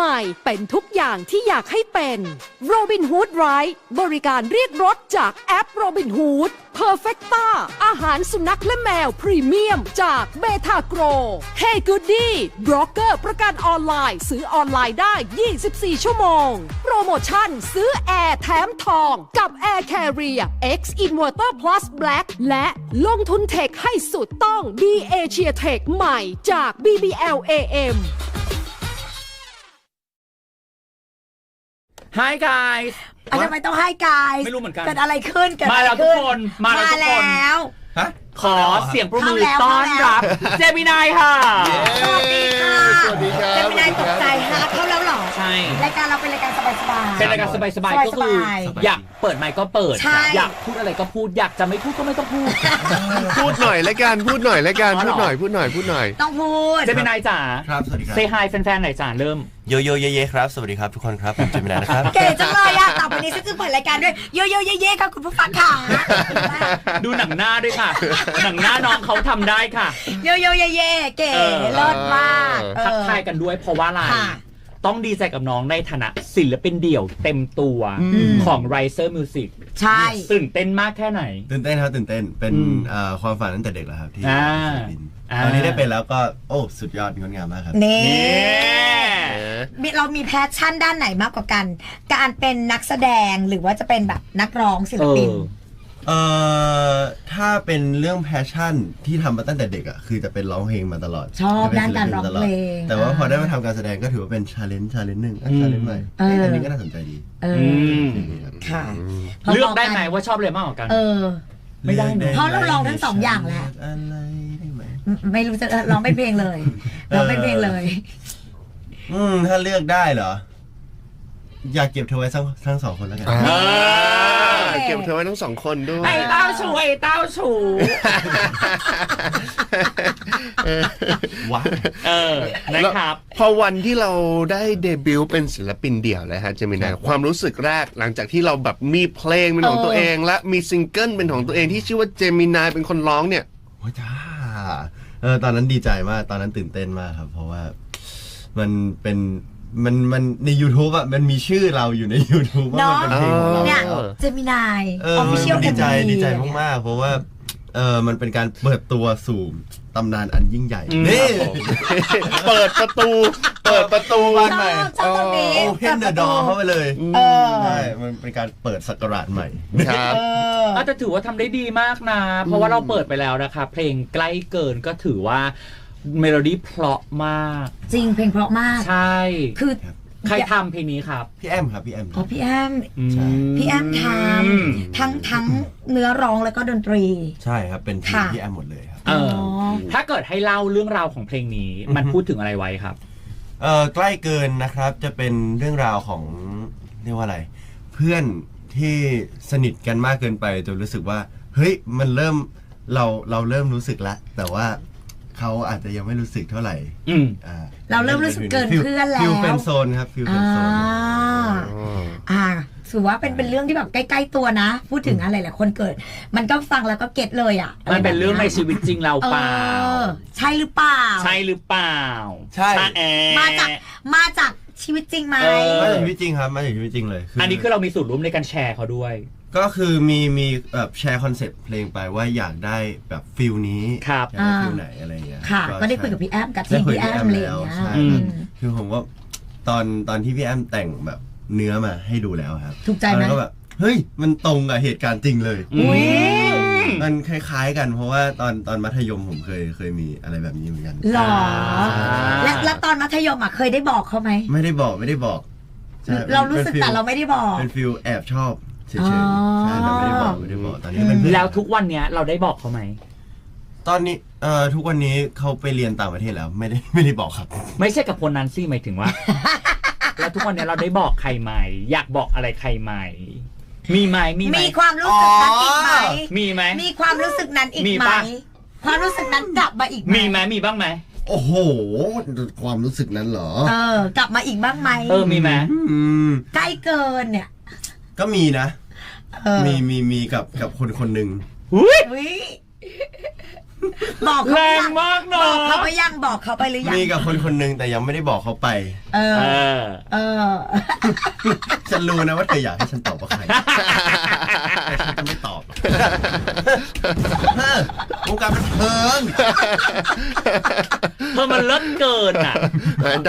ใหม่เป็นทุกอย่างที่อยากให้เป็น Robinhood Ride บริการเรียกรถจากแอป Robinhood Perfecta อาหารสุนัขและแมวพรีเมียมจากเบทาโกร Hey Goody บล็อกเกอร์ประกันออนไลน์ซื้อออนไลน์ได้ 24 ชั่วโมง โปรโมชั่นซื้อแอร์แถมทองกับ Air Carrier X Inverter Plus Black และลงทุนเทคให้สุดต้อง B Asia Tech ใหม่จาก BBL AM Hi guys อะทำไมต้องให้กายไม่รู้เหมือนกัน เกิดอะไรขึ้นเกิดมาอะไรแล้วทุกขึ้นคนมาแล้วทุกคนแล้วฮะขอเสียงปรบมือเข้าแล้วต้อนรับ เจมินายค่ะสวั สบายๆเป็นรายการสบายๆก็คือสบายๆอยากเปิดไมค์ก็เปิด ใช่ อยากพูดอะไรก็พูด อยากจะไม่พูดก็ไม่ต้องพูดพูดหน่อยละกันพูดหน่อยละกันอ๋อเหรอพูดหน่อยพูดหน่อยพูดหน่อย ต้องพูด เจมินายจ๋าครับ สวัสดีครับ เซฮายแฟนๆหน่อยจ๋าเริ่ม โยโย่เย่ๆครับ สวัสดีครับทุกคนครับผมเจมินานะครับ เก๋จังเลยอะต่อไปนี้ฉันจะเปิดรายการด้วยโยโย่เย่ๆค่ะคุณผู้ฟังค่ะดูหนังหน้าด้วยค่ะ หนังหน้าน้องเขาทำได้ค่ะโยโย่เย่ๆเก๋เออเลิศมากเออทักทายกันด้วยเพราะว่าอะไร ค่ะ ต้องดีใจกับน้องในฐานะศิลปินเดี่ยวเต็มตัวของ Riser Music ใช่ตื่นเต้นมากแค่ไหน ตื่นเต้นครับตื่นเต้นเป็นอืมเอ่อความฝันตั้งแต่เด็กแล้วครับที่อ่าเป็นศิลปินอ่า ตอนนี้ได้เป็นแล้วก็โอ้สุดยอดงดงามมากครับ นี่นี่มีเรามีแพชชั่นด้านไหนมากกว่ากัน การเป็นนักแสดงหรือว่าจะเป็นแบบนักร้องศิลเอปิน อ เอ่อถ้าเป็นเรื่องแพชชั่นที่ทำมาตั้งแต่เด็กอะคือจะเป็นร้องเพลงมาตลอดชอบจะป็ด้านการศิร้องตเพลงแต่ว่าพอได้มาทำการแสดงก็ถือว่าเป็นชาเลนจ์ชาเลนจ์หนึ่งอืมชาเลนจ์ใหม่เออเอ้ยอันนี้ก็น่าสนใจดีเออือมค่ะเลือกได้ไหมว่าชอบอะไรมากกว่ากัน เออ ไม่ได้นะ เพราะเราลองทั้งสองอย่างแล้วอะไรได้ไหมไม่รู้จะเออร้องเป็นเพลงเลยร้องเป็นเพลงเลย อืมถ้าเลือกได้เหรอ อยากเก็บเธอไว้ทั้งทั้งสองคนแล้วกัน อ่าเออเก็บเธอไว้ทั้งสองคนด้วย ไอ้เต้าชูไอ้เต้าชูว้าวเออนะครับพอวันที่เราได้เดบิวต์เป็นศิลปินเดี่ยวแล้วฮะเจมินายความรู้สึกแรกหลังจากที่เราแบบมีเพลงเป็นของเออตัวเอง และมีซิงเกิลเป็นของตัวเองที่ชื่อว่าเจมินายเป็นคนร้องเนี่ย โอ้ยจ้าเออตอนนั้นดีใจมาก ตอนนั้นตื่นเต้นมากครับ เพราะว่า มันเป็น มันมันใน YouTube อะมันมีชื่อเราอยู่ใน YouTube ว่ามันเป็นเพลงของเราเนี่ยแล้วเจมินายเออออฟมัฟินเชียลดีใจดีใจมากๆเพราะว่าเออมันเป็นการเปิดตัวสู่ตำนานอันยิ่งใหญ่อืมนี่เปิดประตู เปิดประตูบ้านชใหม่อบชอบตรงนี้โอเพนเดอะดอเข้าไปเลยเออใช่มันเป็นการเปิดสักราชใหม่ครับเอออาจจะถือว่าทำได้ดีมากนะ เพราะว่าเราเปิดไปแล้วนะคะ เพลงใกล้เกินก็ถือว่า เมโลดี้เพราะมาก จริงเพลงเพราะมาก ใช่ คือใครทำเพลงนี้ครับ พี่แอมครับพี่แอม อ๋อพี่แอมใช่ พี่แอมทำทั้งทั้งเนื้อร้องแล้วก็ดนตรี ใช่ครับ เป็นทีมค่ะ พี่แอมหมดเลยครับ เอออ๋อถ้าเกิดให้เล่าเรื่องราวของเพลงนี้ มันพูดถึงอะไรไว้ครับ เอ่อใกล้เกินนะครับจะเป็นเรื่องราวของเรียกว่าอะไร เพื่อนที่สนิทกันมากเกินไปจนรู้สึกว่า เฮ้ยมันเริ่มเราเราเริ่มรู้สึกละแต่ว่า เขาอาจจะยังไม่รู้สึกเท่าไหร่อืมอ่เราเริ่มรู้สึกเกินเพื่อนแล้ว ฟิลเป็นโซนครับฟิลเป็อ่านโซนอ่าถือว่าเป็นเป็นเรื่องที่แบบใกล้ ๆ ตัวนะ พูดถึงอะไรหลายคนเกิด มันก็ฟังแล้วก็เก็ตเลยอะมันเป็นเรื่องในชีวิตจริงเราเอเปล่าอใช่หรือเปล่า ใช่หรือเปล่าใช่ แอมาจาก มาจากชีวิตจริงไหม เออ มาจากชีวิตจริงครับมาจากชีวิตจริงเลย อันนี้คือเรามีส่วนร่วมในการแชร์เขาด้วย ก็คือมีมีแบบแชร์คอนเซ็ปต์เพลงไปว่าอยากได้แบบฟิลนี้ครับอยากได้ฟิลไหนอะไรอย่างเงี้ยค่ะ ก็ได้คุยกับพี่แอมกับทีมพี่แอมเลยแล้วนะใช่อืมคือผมว่าตอนตอนที่พี่แอมแต่งแบบเนื้อมาให้ดูแล้วครับถูกใจไหมแล้วก็แบบเฮ้ยมันตรงกับเหตุการณ์จริงเลยอุ้ยมันคล้ายๆกันเพราะว่าตอนตอนมัธยมผมเคยเคยมีอะไรแบบนี้เหมือนกันหรออ่าและแล้วตอนมัธยมอะเคยได้บอกเขาไหมไม่ได้บอกไม่ได้บอกใช่เรารู้สึกป็นแต่เราไม่ได้บอกเป็นฟิลแอบชอบ เฉยอ๋อๆใช่แต่ไม่ได้บอกไม่ได้บอกตอนนี้เป็นเพื่อนแล้วทุกวันเนี้ยเราได้บอกเขาไหม ตอนนี้เอ่อทุกวันนี้เขาไปเรียนต่างประเทศแล้ว ไม่ได้ไม่ได้บอกครับ ไม่ใช่กับคนนั้นสิหมายถึงว่า แล้วทุกวันเนี้ยเราได้บอกใครไหมอยากบอกอะไรใครไหมมีไหมมีไหมมีความรู้สึกนั้นอีกไหมมีไหมมีความรู้สึกนั้นอีกมีไหมปะความรู้สึกนั้นกลับมาอีกไหมมีไหมมีบ้างไหมโอ้โห ความรู้สึกนั้นเหรอ เออกลับมาอีกบ้างไหมเออมีไหมอืมใกล้เกินเนี่ย ก็มีนะ เออมีมีมีกับกับคนคนหนึ่ง อุ้ยอุ๊ย บอกเขาแรไปงยังมากบเนาอกเขาไปะยังบอกเขาไปหรือยังมีกับคนคนหนึงแต่ยังไม่ได้บอกเขาไป เออ เออเออ ฉันรู้นะว่าเธออยากให้ฉันตอบว่าใครแต่ฉันจะไม่ตอบเออวงการบันเทิงเธอมันเลิศเกินอะ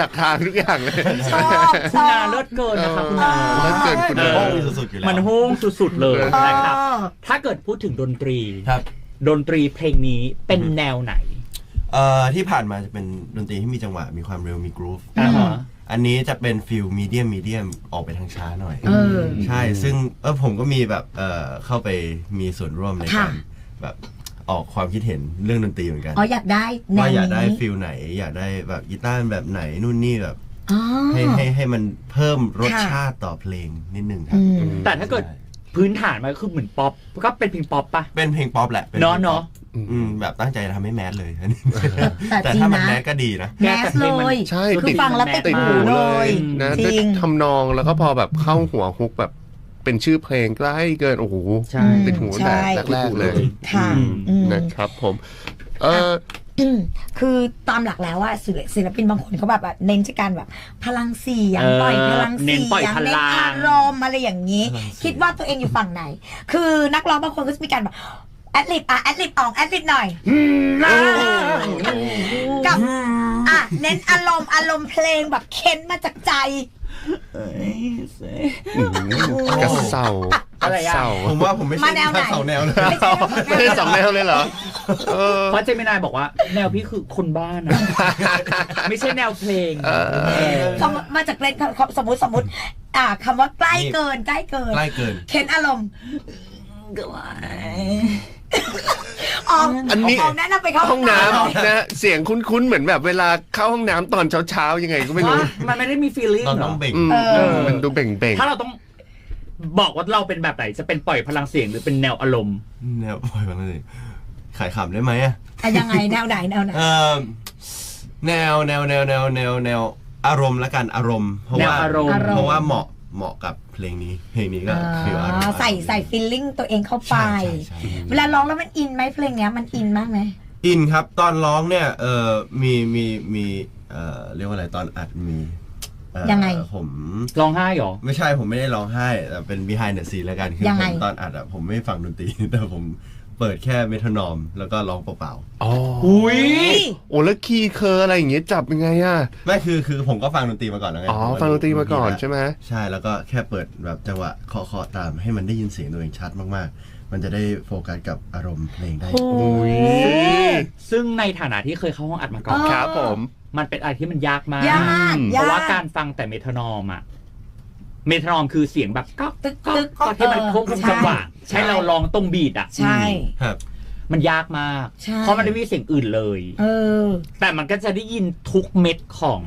ดักทางทุกอย่างเลย ชอบชคุณอนาบ เลิศเกินนะคะคุณนา เลิศเกินคุณเอนาอโอ้ยสุดๆอยู่แล้ว มันโห้งสุดๆเลยเออ นะครับเออถ้าเกิดพูดถึงดนตรี ครับ ดนตรีเพลงนี้เป็นแนวไหน เอ่อที่ผ่านมาจะเป็นดนตรีที่มีจังหวะมีความเร็วมีกรูฟอ่าฮะ อันนี้จะเป็นฟิลมีเดียมมีเดียมออกไปทางช้าหน่อย เออ ใช่ ซึ่งเออผมก็มีแบบเอ่อเข้าไปมีส่วนร่วมในค่ะ การแบบออกความคิดเห็นเรื่องดนตรีเหมือนกัน อ๋ออยากได้แนวว่านี้อยากได้ฟิลไหน อยากได้แบบกีตาร์แบบไหนนู่นนี่แบบ อ๋อ ให้ให้ให้มันเพิ่มรสค่ะ ชาติต่อเพลงนิดนึงครัอืบมแต่ถ้าเกิดใช่ พื้นฐานมันก็คือเหมือนป๊อปก็เป็นเพลงป๊อปปะเป็นเพลงป๊อปแหละป็เนาะพลงป๊อปเนาะ อืมแบบตั้งใจทำให้แมสเลยอันนี้แต่แต่จริงถ้ามันนะแมสก็ดีนะ แมสเลย ใช่คือติดฟังแล้วติดติดหูหูเลเลย ยนะจด้วยริงทำนองแล้วก็พอแบบเข้าหัวฮุกแบบเป็นชื่อเพลงใกล้เกินโอ้โหใช่ ติดหูตั้งแต่ใช่ แรกๆเลยค่ะอืมอืมนะครับผม เอออืม คือตามหลักแล้วว่าศิลศิลปินบางคนเขาแบบว่าเน้นจากการแบบ พลังเสียงเออปล่อยพลังเน้เสีนยงปล่อยพลังเน้นอารมณ์อะไรอย่างนี้พลังเสียงคิดว่าตัวเองอยู่ฝั่งไหน คือนักร้องบางคนก็จะมีการแบบแอดลิปอะแอดลิปออกแอดลิปหน่อยกับอะเน้นอารมณ์อารมณ์เพลงแบบเค้นมาจากใจ กระเซาอะไรอะกเซาผมว่าผมไม่มาใช่แนวไหน ทั้งสองแนวเลยไม่ใช่ว่าไม่ได้สองแนวเลยเหรอเออ เพราะเจมินายบอกว่า แนวพี่คือคนบ้านอะไม่ใช่แนวเพลงเออ เออ คำมาจากเพลงสมมติสมมติ อ่าคำว่าใกล้เกินใกล้เกิน ใกล้เกิน เค้นอารมณ์ ออกอันนี้ออกแนะนำไปเข้าห้องน้ำนะเสียงคุ้นๆเหมือนแบบเวลาเข้าห้องน้ำตอนเช้าๆยังไงก็ไม่รู้ว่ามันไม่ได้มีฟีลลิ่งตอนหรต้อองเบ่งอืมเออเออมันดูเบ่งถ้าเราต้องบอกว่าเราเป็นแบบไหนจะเป็นปล่อยพลังเสียงหรือเป็นแนวอารมณ์แนวปล่อยมันเลยขายขำได้ไหมอะอะยังไงแนวไหนแนวไหนเอ่อแนวแนวแนวแนวแนวแนวอารมณ์ละกันอารมณ์เพราะว่าแนวอารมณ์เพราะว่าเหมาะ เหมาะกับเพลงนี้ เพลงนี้ก็คืออารมณ์ใส่ใส่ฟีลลิ่งตัวเองเข้าไปใช่ใช่ใช่เวลาร้องแล้วมันอินไหมเพลงเนี้ยมันอินมากไหมอินครับตอนร้องเนี่ยเออมีมีมีเอ่อเรียกว่าอะไรตอนอัดมีเอ่อยังไงผมร้องไห้เหรอ ไม่ใช่ผมไม่ได้ร้องไห้แต่เป็น behind the scene แล้วกัน คือยังผไงมตอนอัดอะผมไม่ฟังดนตรีแต่ผม เปิดแค่เมทานอม แล้วก็ร้องเปล่าๆอ๋ออุ้ยโอ้แล้วคีย์เคอร์อะไรอย่างเงี้ยจับยังไงอะๆไม่คือคือผมก็ฟังดนตรีมาก่อนแล้วไงอ๋อผมก็ฟังดนตรีมาก่อนแล้วใช่ไหมใช่แล้วก็แค่เปิดแบบจังหวะเคาะเคาะตามให้มันได้ยินเสียงตัวเองชัดมากๆ มันจะได้โฟกัสกับอารมณ์เพลงได้โอ้ยซึ่งในฐานะที่เคยเข้าห้องอัดมาก่อนเออครับผม มันเป็นอะไรที่มันยากมาก ยากเพยากราะว่าการฟังแต่เมทานอมอะ เมทานอมคือเสียงแบบก็ตึกก็ตึกก็ที่มันควบคุมจังหวะใช่ใช้เราลองตรงบีดอะใช่ครับ มันยากมากใช่เพราะมันไม่มีเสียงอื่นเลยเออแต่มันก็จะได้ยินทุกเม็ดของ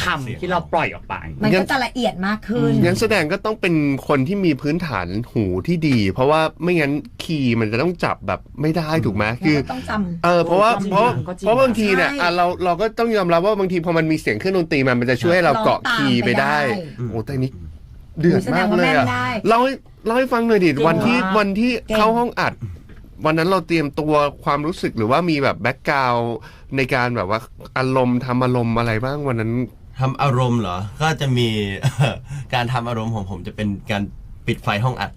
คำเสียงที่เราปล่อยออกไป มันก็จะละเอียดมากขึ้นงั้นแสดงก็ต้องเป็นคนที่มีพื้นฐานหูที่ดี เพราะว่าไม่งั้นคีย์มันจะต้องจับแบบไม่ได้ถูกไหมคือแล้วก็ต้องจำเออเพราะว่าจริงเพราะก็จริงเพราะบางทีเนี่ยใช่อะเราเราก็ต้องยอมรับว่าบางทีพอมันมีเสียงเครื่องดนตรีมันมันจะช่วยให้เราเกาะเราตามคีย์ไปได้ไปได้โอ้แต่นี้ เดือดมากเลยแสดงว่าแม่อะนได้เล่าให้เล่าให้ฟังหน่อยดิเก่งวันที่มากวันที่เก่งเข้าห้องอัด วันนั้นเราเตรียมตัวความรู้สึกหรือว่ามีแบบแบ็กกราวในการแบบว่าอารมณ์ทำอารมณ์อะไรบ้างวันนั้น ทำอารมณ์เหรอ ก็จะมี การทำอารมณ์ของผมจะเป็นการปิดไฟห้องอัด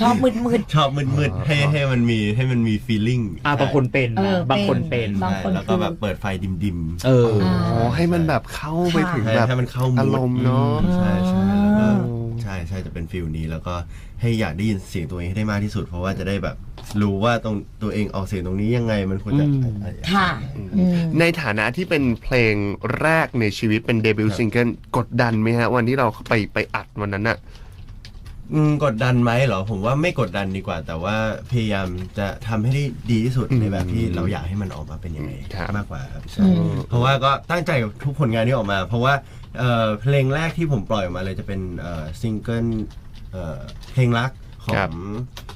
ชอบมืดมืด ชอบมืดๆให้ให้มันมีให้มันมี feeling อ่าบางคนเป็นเออนะบางคนเป็น บางใช่คนแล้วก็แบบเปิดไฟดิมๆเอออ่าอ๋อให้มันแบบเข้าไปถึงให้แบบ ให้มันเข้าอารมณ์เนาะใช่ใช่แล้วก็อ่าใช่ใช่จะเป็นฟิลนี้แล้วก็ให้อยากได้ยินเสียงตัวเองให้ได้มากที่สุด เพราะว่าจะได้แบบรู้ว่าตรงตัวเองออกเสียงตรงนี้ยังไงมันควรจะอืมค่ะอืม ในฐานะที่เป็นเพลงแรกในชีวิตเป็นเดบิวต์ซิงเกิลกดดันไหมฮะ วันที่เราไปไปอัดวันนั้นอะ อืมกดดันไหมเหรอ ผมว่าไม่กดดันดีกว่า แต่ว่าพยายามจะทำให้ได้ดีที่สุดในแบบที่เราอยากให้มันออกมาเป็นยังไงครับมากกว่าครับใช่อืมเพราะว่าก็ตั้งใจกับทุกผลงานที่ออกมา เพราะว่าเอ่อเพลงแรกที่ผมปล่อยออกมาเลยจะเป็นเอ่อซิงเกิลเอ่อเพลงรักขอครังบ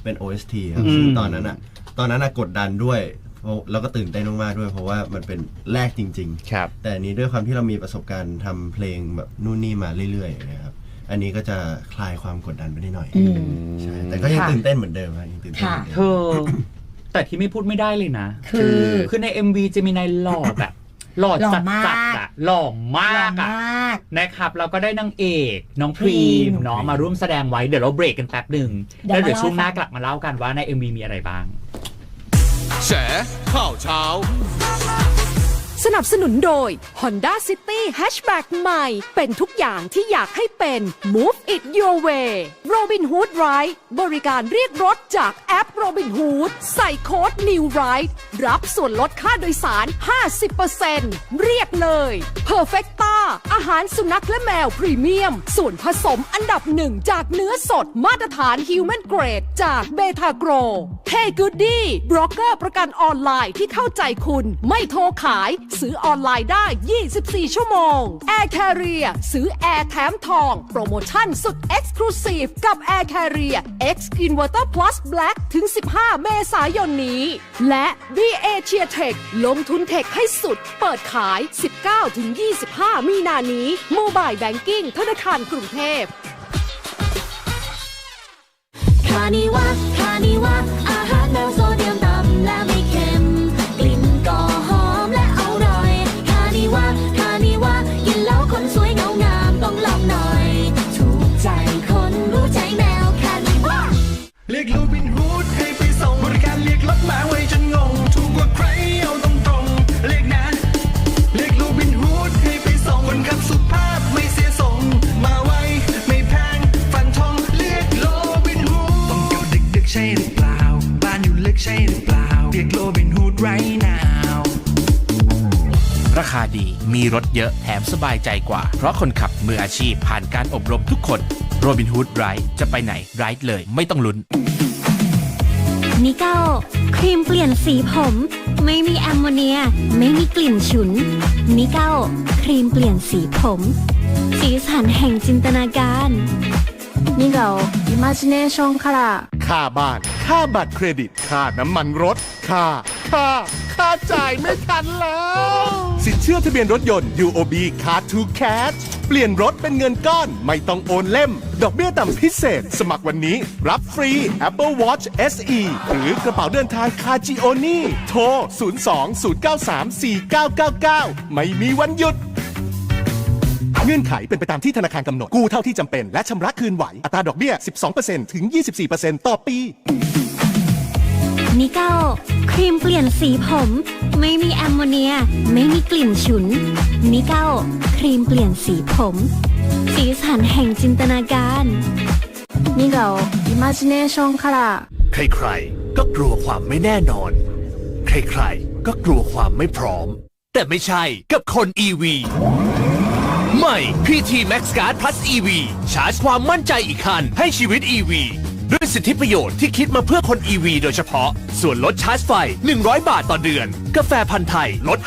เป็น OST ครับอืมซึ่งตอนนั้นอะตอนนั้นอะกดดันด้วยเพราะแล้วก็ตื่นเต้นมากๆด้วย เพราะว่ามันเป็นแรกจริง ๆ ครับ แต่อันนี้ด้วยความที่เรามีประสบการณ์ทำเพลงแบบนู่นนี่มาเรื่อยๆนะครับ อันนี้ก็จะคลายความกดดันไปได้หน่อยอืม ใช่แต่ก็ยังค่ะ ตื่นเต้นเหมือนเดิมครับยังตื่นเต้นเหมือนเธเดิมอ แต่ที่ไม่พูดไม่ได้เลยนะ คือ คือใน MV เจมินายหล่อแบบหล่อหล่อจัดมากจัดอะหล่อมากหล่ออะมาก นะครับ เราก็ได้นางเอกน้องพรีพรีมมเนาะมาร่วมแสดงไว้เดี๋ยวเราเบรกกันแป๊บหนึ่งเดี๋ยวแล้วเดี๋ยวมาเล่า ช่วงหน้าให้ฟังกลับมาเล่ากันว่าใน MV มีอะไรบ้าง แฉข่าวเช้า สนับสนุนโดย Honda City Hatchback ใหม่ เป็นทุกอย่างที่อยากให้เป็น Move it your way Robin Hood Ride บริการเรียกรถจากแอป Robin Hood ใส่โค้ด New Ride รับส่วนลดค่าโดยสาร 50%เรียกเลย Perfecta อาหารสุนัขและแมวพรีเมียม ส่วนผสมอันดับหนึ่งจากเนื้อสดมาตรฐาน Human Grade จากเบทาโกร Hey Goody บล็อกเกอร์ประกันออนไลน์ที่เข้าใจคุณ ไม่โทรขายซื้อออนไลน์ได้ 24 ชั่วโมง Air Carrier ซื้อแอร์แถมทอง โปรโมชั่นสุด Exclusive กับ Air Carrier X Inverter Plus Black ถึง 15 เมษายนนี้ และ BA c h e e r Tech ลงทุนเทคให้สุด เปิดขาย 19-25 มีนานี้ Mobile Banking ธนาคารกรุงเทพคานิวะคานิวะอาหารแมวโซเดียม เพราะคนขับมืออาชีพผ่านการอบรมทุกคนโรบินฮูดไรจะไปไหนไรเลยไม่ต้องลุ้น นิเก้าครีมเปลี่ยนสีผม ไม่มีแอมโมเนีย ไม่มีกลิ่นฉุน นิเก้าครีมเปลี่ยนสีผม สีสันแห่งจินตนาการ นิเก้าอิม g จิเนชัน ค่าบ้าน ค่าบัตรเครดิต ค่าน้ำมันรถ ค่า ค่า ค่าจ่ายไม่ทันแล้ว สินเชื่อทะเบียนรถยนต์ UOB Car to Cash เปลี่ยนรถเป็นเงินก้อนไม่ต้องโอนเล่ม ดอกเบี้ยต่ำพิเศษ สมัครวันนี้ รับฟรี Apple Watch SE หรือกระเป๋าเดินทางคาจิโอนี่โทร 02-093-4999 ไม่มีวันหยุด เงื่อนไขเป็นไปตามที่ธนาคารกำหนด กู้เท่าที่จำเป็น และชำระคืนไหว อัตราดอกเบี้ย 12%ถึง 24%ต่อปี นิเก้าครีมเปลี่ยนสีผม ไม่มีแอมโมเนีย ไม่มีกลิ่นฉุน นิเก้าครีมเปลี่ยนสีผม สีสันแห่งจินตนาการนิเก้าอิม g จิเนชันคาราใครๆ ก็กลัวความไม่แน่นอน ใครๆ ก็กลัวความไม่พร้อม แต่ไม่ใช่กับคน EV ใหม่ PT Max Guard Plus EV ชาร์จความมั่นใจอีกคัน ให้ชีวิต EV ด้วยสิทธิประโยชน์ที่คิดมาเพื่อคน EV โดยเฉพาะ ส่วนลดชาร์จไฟ 100 บาทต่อเดือน กาแฟพันธ์ไทยลด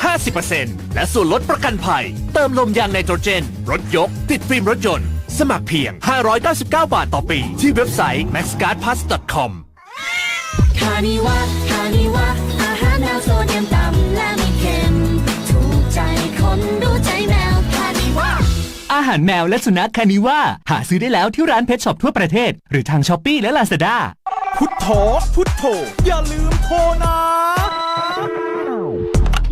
50%และส่วนลดประกันภัย เติมลมยางไนโตรเจน รถยก ติดฟิล์มรถยนต์ สมัครเพียง 599 บาทต่อปี ที่เว็บไซต์ maxguardplus.com คานิวะคานิวะ อาหารแมวและสุนัขคานิว่า หาซื้อได้แล้วที่ร้านเพชช็อปทั่วประเทศ หรือทางช้อปปีและลาซาด้าพุทโธพุทโธอย่าลืมโทรนะ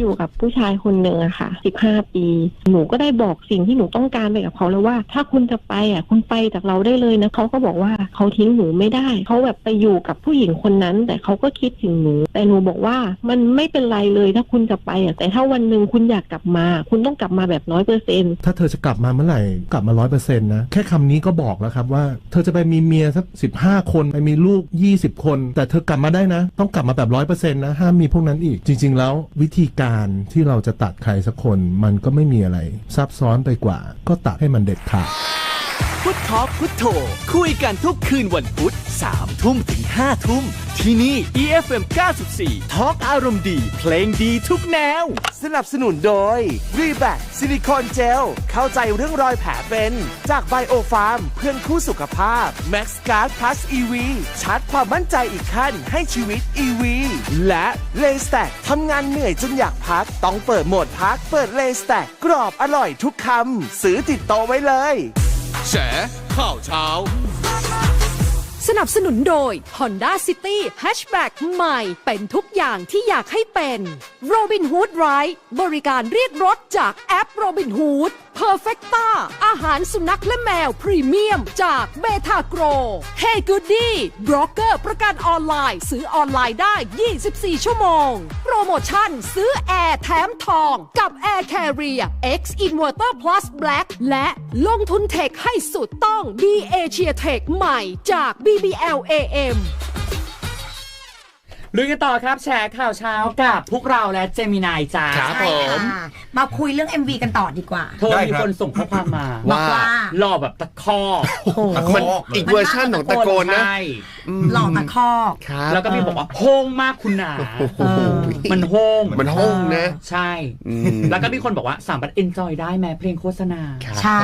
อยู่กับผู้ชายคนหนึ่งอะค่ะ 15 ปี หนูก็ได้บอกสิ่งที่หนูต้องการไปกับเขาแล้วว่า ถ้าคุณจะไปอะคุณไปจากเราได้เลยนะเขาก็บอกว่าเขาทิ้งหนูไม่ได้ เขาแบบไปอยู่กับผู้หญิงคนนั้น แต่เขาก็คิดถึงหนู แต่หนูบอกว่ามันไม่เป็นไรเลยถ้าคุณจะไปอะแต่ถ้าวันหนึ่งคุณอยากกลับมา คุณต้องกลับมาแบบร้อยเปอร์เซ็นต์ถ้าเธอจะกลับมาเมื่อไหร่กลับมาร้อยเปอร์เซ็นต์นะแค่คำนี้ก็บอกแล้วครับว่า เธอจะไปมีเมียสักสิบห้าคนไปมีลูกยี่สิบคน แต่เธอกลับมาได้นะ ต้องกลับมาแบบร้อยเปอร์เซ็นต์นะห้ามมีพวกนั้นอีกจริง ๆ แล้ววิธีการที่เราจะตัดใครสักคนมันก็ไม่มีอะไร ซับซ้อนไปกว่า ก็ตัดให้มันเด็ดขาด พุททอพุทโธคุยกันทุกคืนวันพุธ3ทุ่มถึง 5 ทุ่ม ที่นี่ EFM 94ทอล์กอารมณ์ดี เพลงดีทุกแนว สนับสนุนโดย r e b a c ซิลิคอนเจล เข้าใจเรื่องรอยแผลเป็น จากไบโอฟาร์ม เพื่อนคู่สุขภาพ Max Guard Plus EV ชาร์จความมั่นใจอีกขั้นให้ชีวิต EV และ l a y s t a c k ทำงานเหนื่อยจนอยากพัก ต้องเปิดโหมดพัก เปิด l a y s t a c k กรอบอร่อยทุกคำซื้อติดโตไว้เลย แฉข่าวเช้า สนับสนุนโดย Honda City Hatchback ใหม่ เป็นทุกอย่างที่อยากให้เป็น Robinhood Ride บริการเรียกรถจากแอป Robinhood Perfecta อาหารสุนัขและแมวพรีเมียม จากเบทาโกร Hey Goody บล็อกเกอร์ประกันออนไลน์ซื้อออนไลน์ได้ 24 ชั่วโมง โปรโมชั่นซื้อแอร์แถมทอง กับ Air Carrier X Inverter Plus Black และลงทุนเทคให้สุดต้อง b a s i a Tech ใหม่จาก BBL AM ลุยกันต่อครับแชร์ข่าวเช้ากับพวกเราและเจมินายจ้า ครับใช่ค่ะ มาคุยเรื่อง MV กันต่อดีกว่า เธอได้มีครับ คนส่งข้อความมาบอกว่า หล่อแบบตะคอกตะคมันอกเลยอีกเวอร์ชันของตะโกนนะใช่หลอกตะคอก ครับแล้วก็มีบอกว่าโฮงมากคุณหนา โอ้โหมันโฮงมันห้องนะ ใช่ อืม แล้วก็มีคนบอกว่าสามารถเอนจอยได้แม้เพลงโฆษณาใช่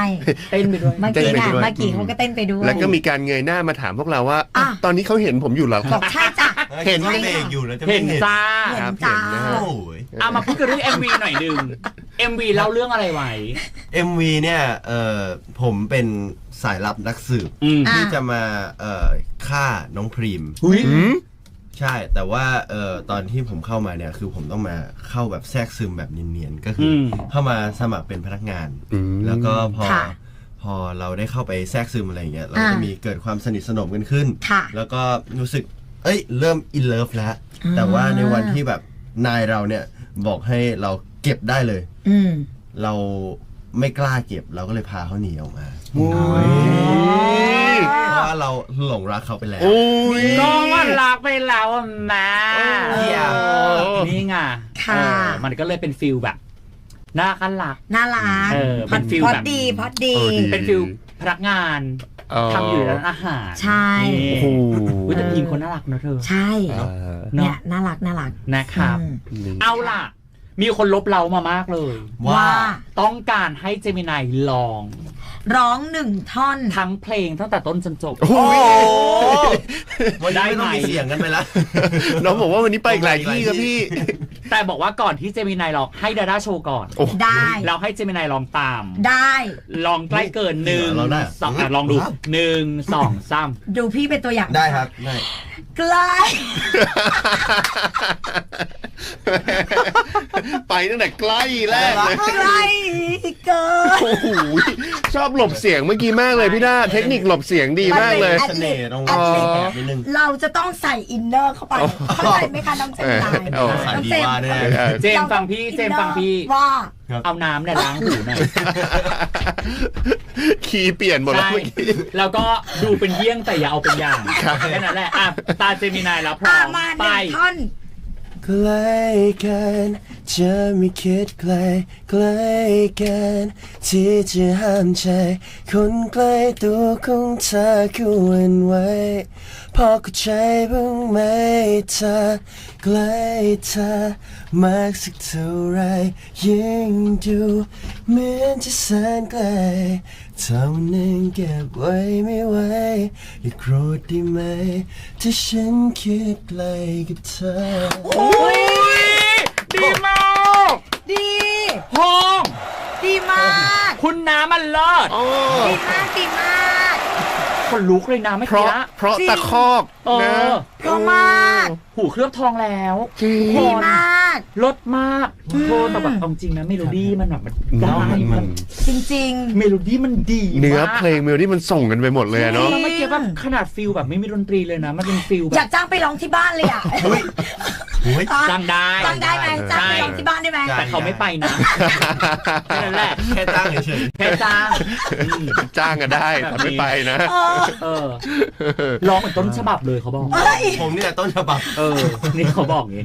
เต้นไปด้วย เมื่อกี้เต้นไปนะด้วย เมื่อกี้เขาก็เต้นไปด้วย แล้วก็มีการเงยหน้ามาถามพวกเราว่าอะ ตอนนี้เขาเห็นผมอยู่เหรอคบรัอบกใช่จ้ะ เห็นไม่เบรกอยู่แล้วจะเห็ไม่นเห็นจ้าเห็ครับนจ้าเห็นนะฮะ โอ้ย เอามาพูดกันเรื่อง MV หน่อยหนึ่ง MV เล่าเรื่องอะไรไว้ MV เนี่ยเอ่อผมเป็นสายลับนักสืบอืมอะที่จะมาเอ่อฆ่าน้องพรีมอุ้ยอืมใช่ แต่ว่าเอ่อตอนที่ผมเข้ามาเนี่ย คือผมต้องมาเข้าแบบแทรกซึมแบบเนียนๆ ก็คืออม เข้ามาสมัครเป็นพนักงาน อืม แล้วก็พอ ค่ะพอเราได้เข้าไปแทรกซึมอะไรอย่างเงี้ย เราอ่าก็มีเกิดความสนิทสนมกันขึ้น ค่ะ แล้วก็รู้สึก เอ้ย เริ่มอินเลิฟแล้ว แต่ว่าในวันที่แบบนายเราเนี่ย บอกให้เราเก็บได้เลย อืม เราไม่กล้าเก็บเราก็เลยพาเขาหนีออกมาเพราะว่าเราหลงรักเขาไปแล้วโอ้ยก็ว่ารักไปแล้วอะแม่เหี้ยนี่ไงค่ะเออมันก็เลยเป็นฟิลแบบน่ารักรักน่ารักเออพอเป็นฟีลพอแบบดีพอดีเออดี เป็นฟิลพนักงานอ๋อทำอยู่ในร้านอาหารใช่นี่โอ้โหอุ๊ยแต่พีมคนน่ารักเนอะเธอใช่อ่าเนี่ยเนาะน่ารักน่ารักนะครับอืมนี่เอาล่ะ มีคนลบเรามามากเลย ว่า ต้องการให้เจมินายลอง ร้องหนึ่งท่อนทั้งเพลงตั้งแต่ต้นจนจบ โอ้ยวันนี้ไม่ต้องได้ไหมมีเสียงกันไปละน้องบอกว่าวันนี้ไปอีกหลายที่ครับพี่ แต่บอกว่าก่อนที่เจมินายลองให้ดาด้าโชว์ก่อนโอ้ได้เราให้เจมินายลองตาม ได้ลองใกล้เกินหนึ่งลองได้สองอะลองดูครับหนึ่งสองสามดูพี่เป็นตัวอย่างได้ครับได้ใกล้ไปตั้งแต่ใกล้แรกเลยใกล้ เกินโอ้โหชอบหลบเสียงเมื่อกี้มากเลยพี่ด้าเทคนิคหลบเสียงดีมากเลยมันเสเป็นน่ห์ตรงอ๋อแอบนิดนึงเราจะต้องใส่อินเนอร์เข้าไปเข้าใจไหมคะน้องเจมส์เออสายน้องดีเจมว่าส์แน่เออเจมส์ฟังพี่เจมส์ฟังพี่ว่าเอาน้ำเนี่ยล้างหูหน่อยคีย์เปลี่ยนหมดแล้วใช่เมื่อกี้แล้วก็ดูเป็นเยี่ยงแต่อย่าเอาเป็นอย่างครับแค่นั้นแหละอะตาเจมินายแล้วพร้อะอมมาหไปนึ่งท่อน ใกล้กันจะไม่คิดไกลใกล้กันที่จะห้ามใจ คนใกล้ตัวของเธอคู่วันไว้พอเข้าใจบ้างไหมเธอใกล้เธอมากสักเท่าไรยิ่งดูเหมือนจะแสนไกลเท่านั้นเก็บไว้ไม่ไหวอย่าโกรธได้ไหมถ้าฉันคิดไกลกับเธอโอ้ยดีมากดีห้องดีมาก คุณน้ำมันเลิศ ดีมากดีมาก คนลุกเลยนะไม่เพราะกี้เพราะตะคอกเอนะอเพราะมาก หูเคลือบทองแล้วจริงคดีนมาก ลดมากโทษแต่แบบเอาจริงนะเมโลดี้มันแบบมันได้มันมันจริง เมโลดี้มันดีเนื้อมากเพลงเมโลดี้มันส่งกันไปหมดเลยอะเนาะ แล้วเมื่อกี้แบบขนาดฟิลแบบไม่มีดนตรีเลยนะ มันเป็นฟิลๆ แบอยาบกจ้างไปร้องที่บ้านเลยอะ จ้างได้จ้างได้ไหมจ้างไปร้องที่บ้านได้ไหมแต่เขาไม่ไปนะแค่นั้นแหละแค่ตั้งเฉยแค่จ้างอืมจ้างกันได้แต่ไม่ไปนะเออเออร้องเหมือนต้นฉบับเลยเขาบอกเอ้ยๆผมนี่แหละต้นฉบับเออนี่เขาบอกอย่างงี้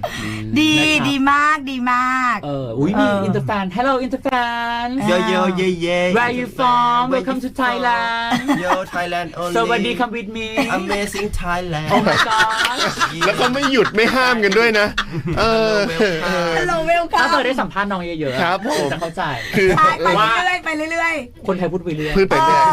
ดีนะครับดีมากดีมากเอออุ้ยมีเอออิอินเตอร์แฟน Hello อินเตอร์แฟนเยอะเยอะเย่เย่ Where you from Welcome to Thailand Yo Thailand only สวัสดี come with me Amazing Thailand Oh my god แล้วก็ไม่หยุดไม่ห้ามกันด้วยนะเออฮัลโหลเวลคัถ้ามเธอได้สัมภาษณ์น้องเยอะๆครับผม จะเข้าใจ คือใช่ไปว่า เรื่อยๆไปเรื่อยคนไทยพูดไปเรื่อย พืชไปเรื่อย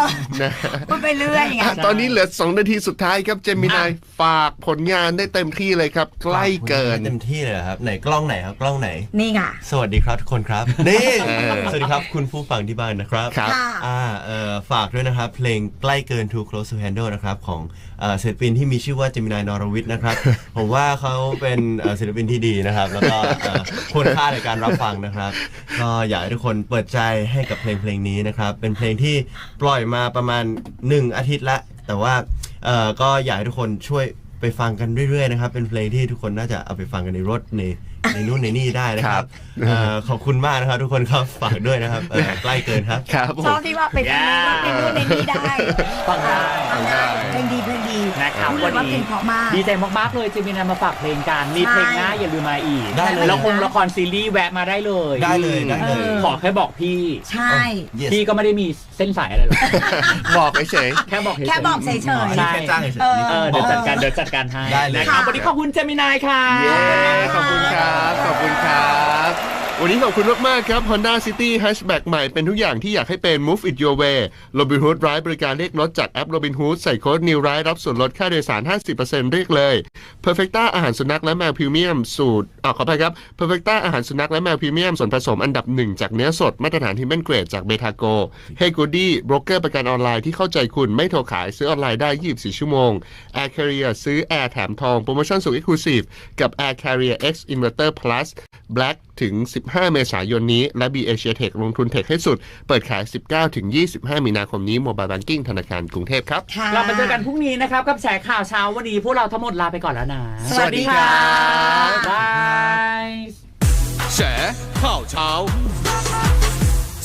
นะๆพูดไปเรื่อยอย่างเงี้อะย ตอนนี้เหลือ2นาทีสุดท้ายครับเจมินายฝากผลงานได้เต็มที่เลยครับ ใกล้เกิน เต็มที่เลยเหรอครับไหนกล้องไหนครับกล้องไหน นี่ไงสวัสดีครับทุกคนครับ นี่เออสวัสดีครับคุณผู้ฟังที่บ้านนะครับครับ ค่ะ อ่าเอ่อฝากด้วยนะครับ เพลงใกล้เกิน Too Close to Handle นะครับ ของเอ่อ ศิลปินที่มีชื่อว่าเจมินายนอรวิทย์นะครับ ผมว่าเขาเป็นเอ่อศิลปินที่ดีนะครับ แล้วก็เอ่อควรค่าในการรับฟังนะครับ ก็อยากให้ทุกคนเปิดใจให้กับเพลงเพลงนี้นะครับ เป็นเพลงที่ปล่อยมาประมาณ 1 อาทิตย์ละ แต่ว่าเอ่อก็อยากให้ทุกคนช่วยไปฟังกันเรื่อยๆนะครับ เป็นเพลงที่ทุกคนน่าจะเอาไปฟังกันในรถใน ในนู่นในนี่ได้นะคครัรับบเอ่อขอบคุณมากนะครับ ทุกคนครับฝากด้วยนะครับเอ่อใกล้เกินครับครับผชอมบที่ว่าไปฟังในนู่นในนี่ได้ฟังได้ฟังได้เพลงดีเพลงดีนะครับพูดเลยว่าเพลงเพราะมากดีใจมากๆเลยเจมินามาฝากเพลงกันมีเพลงหน้าอย่าลืมมาอีกได้เลยแล้วคงละครซีรีส์แวะมาได้เลยได้เลยได้เลยเออขอแค่บอกพี่ใช่ Yes พี่ก็ไม่ได้มีเส้นสายอะไรหรอกบอกเฉยแค่บอกเฉยๆแค่บอกเฉยอ๋ออันนี้ใช่แค่จ้างเฉยเออเออเดี๋ยวจัดการเดี๋ยวจัดการให้ได้เลยนะครับวันนี้ขอบคุณเจมินายค่ะๆเย้ขอบคุณครับขอบคุณครับ วันนี้ขอบคุณมาก ๆ ครับ Honda City Hatchback ใหม่เป็นทุกอย่างที่อยากให้เป็น Move it your way Robinhood Ride บริการเรียกรถจากแอป Robinhood ใส่โค้ด New Ride รับส่วนลดค่าโดยสาร 50%เรียกเลย Perfecta อาหารสุนัขและแมวพรีเมียมสูตรอ่าขออภัยครับ Perfecta อาหารสุนัขและแมวพรีเมียมส่วนผสมอันดับหนึ่งจากเนื้อสดมาตรฐานที่เ n นเกรดจากเบทาโก Hey Goody บรกเกอร์ประกันออนไลน์ที่เข้าใจคุณไม่โทรขายซื้อออนไลน์ได้ 24 ชั่วโมง Air Carrier ซื้อ Air แถมทองโปรโมชั่นสุด Exclusive กับ Air Carrier X Inverter Plus Black ถึง 15 เมษายนนี้ และ B Asia Tech ลงทุนเทคให้สุด เปิดขาย 19 ถึง 25 มีนาคมนี้ Mobile Banking ธนาคารกรุงเทพครับค่ะเรามาเจอกันพรุ่งนี้นะครับ กับแฉข่าวเช้าวันนี้พวกเราทั้งหมดลาไปก่อนแล้วนะ สวัสดีครับบายแฉข่าวเช้า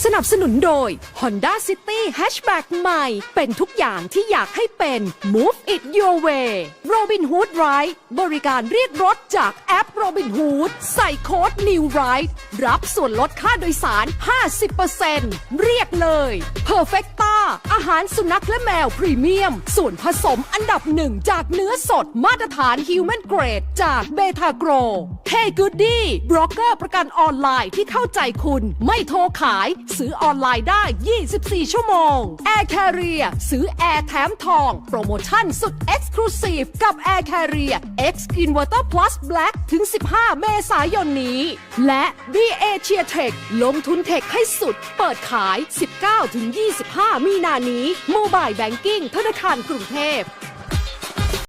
สนับสนุนโดย Honda City Hatchback ใหม่ เป็นทุกอย่างที่อยากให้เป็น Move it your way Robin Hood Ride บริการเรียกรถจากแอป Robin Hood ใส่โค้ด New Ride รั รับส่วนลดค่าโดยสาร 50%เรียกเลย Perfecta อาหารสุนัขและแมวพรีเมียม ส่วนผสมอันดับหนึ่งจากเนื้อสดมาตรฐาน Human Grade จากเบทาโกร Hey Goody บล็อกเกอร์ประกันออนไลน์ที่เข้าใจคุณ ไม่โทรขาย ซื้อออนไลน์ได้ 24 ชั่วโมง Air Carrier ซื้อแอร์แถมทอง โปรโมชั่นสุด Exclusive กับ Air Carrier X Inverter Plus Black ถึง 15 เมษายนนี้ และ B เอเชียเทคลงทุนเทคให้สุด เปิดขาย 19-25 มีนานี้ Mobile Banking ธนาคารกรุงเทพ